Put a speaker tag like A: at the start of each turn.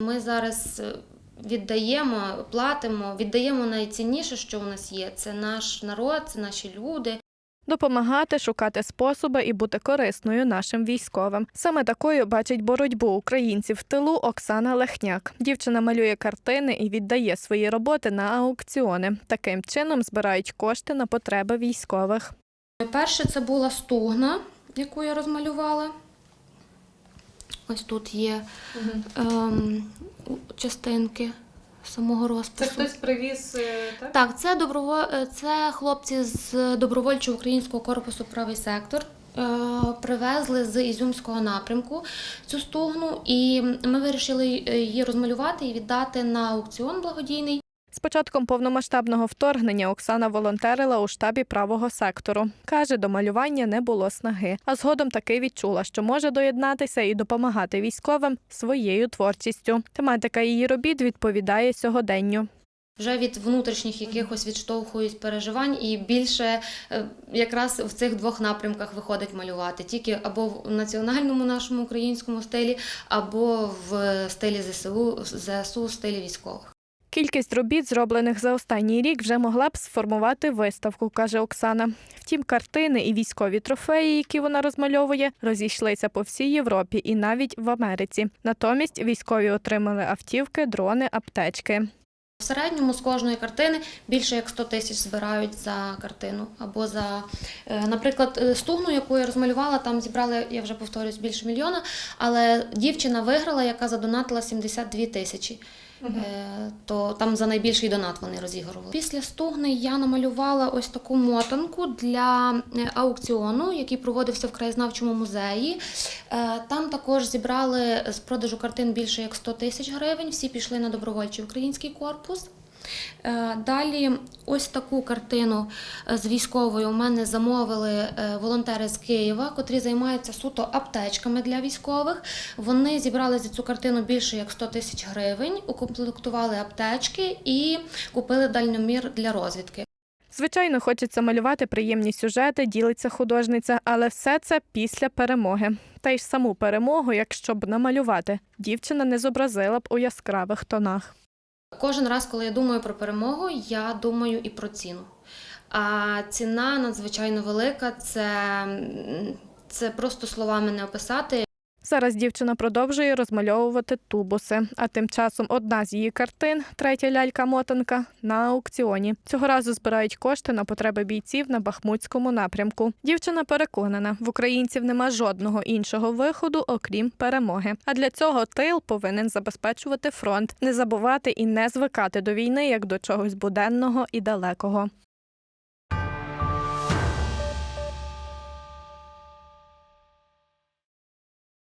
A: Ми зараз е, віддаємо, платимо, віддаємо найцінніше, що у нас є. Це наш народ, це наші люди.
B: Допомагати, шукати способи і бути корисною нашим військовим. Саме такою бачить боротьбу українців в тилу Оксана Лехняк. Дівчина малює картини і віддає свої роботи на аукціони. Таким чином збирають кошти на потреби військових.
A: Перше це була стугна, яку я розмалювала. Ось тут є ем, частинки самого розпису.
B: Це хтось привіз так?
A: Так, це доброво... е, це хлопці з добровольчого українського корпусу Правий сектор. е, Привезли з Ізюмського напрямку цю стугну, і ми вирішили е, її розмалювати і віддати на аукціон благодійний.
B: З початком повномасштабного вторгнення Оксана волонтерила у штабі правого сектору. Каже, до малювання не було снаги, а згодом таки відчула, що може доєднатися і допомагати військовим своєю творчістю. Тематика її робіт відповідає сьогоденню.
A: Вже від внутрішніх якихось відштовхуюсь переживань, і більше е, якраз в цих двох напрямках виходить малювати тільки або в національному нашому українському стилі, або в стилі ЗСУ, ЗСУ стилі військових.
B: Кількість робіт, зроблених за останній рік, вже могла б сформувати виставку, каже Оксана. Втім, картини і військові трофеї, які вона розмальовує, розійшлися по всій Європі і навіть в Америці. Натомість військові отримали автівки, дрони, аптечки.
A: В середньому з кожної картини більше як 100 тисяч збирають за картину. Або за, е, наприклад, е, стугну, яку я розмалювала, там зібрали, я вже повторюсь, більше мільйона, але дівчина виграла, яка задонатила 72 тисячі. Е, То там за найбільший донат вони розігрували. Після стугни я намалювала ось таку мотанку для е, аукціону, який проводився в краєзнавчому музеї. Е, Там також зібрали з продажу картин більше як 100 тисяч гривень. Всі пішли на добровольчий український корпус. Е, Далі ось таку картину е, з військовою у мене замовили е, волонтери з Києва, котрі займаються суто аптечками для військових. Вони зібрали за цю картину більше як 100 тисяч гривень, укомплектували аптечки і купили дальномір для розвідки.
B: Звичайно, хочеться малювати приємні сюжети, ділиться художниця, але все це після перемоги. Та й ж саму перемогу, якщо б намалювати, дівчина не зобразила б у яскравих тонах.
A: Кожен раз, коли я думаю про перемогу, я думаю і про ціну. А ціна надзвичайно велика, це, це просто словами не описати.
B: Зараз дівчина продовжує розмальовувати тубуси. А тим часом одна з її картин, третя лялька-мотанка, на аукціоні. Цього разу збирають кошти на потреби бійців на Бахмутському напрямку. Дівчина переконана, в українців нема жодного іншого виходу, окрім перемоги. А для цього тил повинен забезпечувати фронт, не забувати і не звикати до війни як до чогось буденного і далекого.